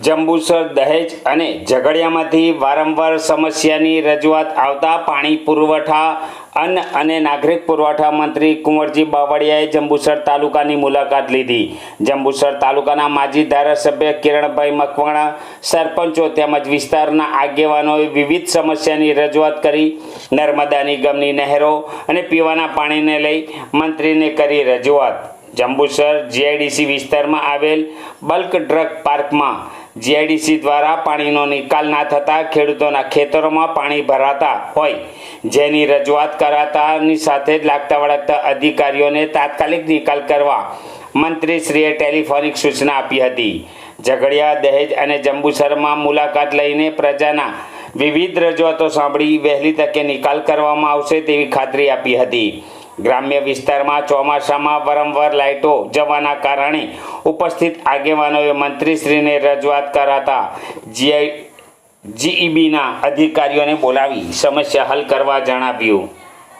જંબુસર, દહેજ અને ઝઘડિયામાંથી વારંવાર સમસ્યાની રજૂઆત આવતા પાણી પુરવઠા અન્ન અને નાગરિક પુરવઠા મંત્રી કુંવરજી બાવળિયાએ જંબુસર તાલુકાની મુલાકાત લીધી. જંબુસર તાલુકાના માજી ધારાસભ્ય કિરણભાઈ મકવાણા, સરપંચો તેમજ વિસ્તારના આગેવાનોએ વિવિધ સમસ્યાની રજૂઆત કરી. નર્મદા નિગમની નહેરો અને પીવાના પાણીને લઈ મંત્રીને કરી રજૂઆત. જંબુસર જીઆઈડીસી વિસ્તારમાં આવેલ બલ્ક ડ્રગ પાર્કમાં જીઆઈડીસી દ્વારા પાણીનો નિકાલ ના થતાં ખેડૂતોના ખેતરોમાં પાણી ભરાતા હોય, જેની રજૂઆત કરાતાની સાથે જ લાગતા વળગતા અધિકારીઓને તાત્કાલિક નિકાલ કરવા મંત્રીશ્રીએ ટેલિફોનિક સૂચના આપી હતી. ઝઘડિયા, દહેજ અને જંબુસરમાં મુલાકાત લઈને પ્રજાના વિવિધ રજૂઆતો સાંભળી વહેલી તકે નિકાલ કરવામાં આવશે તેવી ખાતરી આપી હતી. ગ્રામ્ય વિસ્તારમાં ચોમાસામાં વારંવાર લાઇટો જવાના કારણે ઉપસ્થિત આગેવાનોએ મંત્રીશ્રીને રજૂઆત કરાતા જીઆઈ, જીઈબીના અધિકારીઓને બોલાવી સમસ્યા હલ કરવા જણાવ્યું.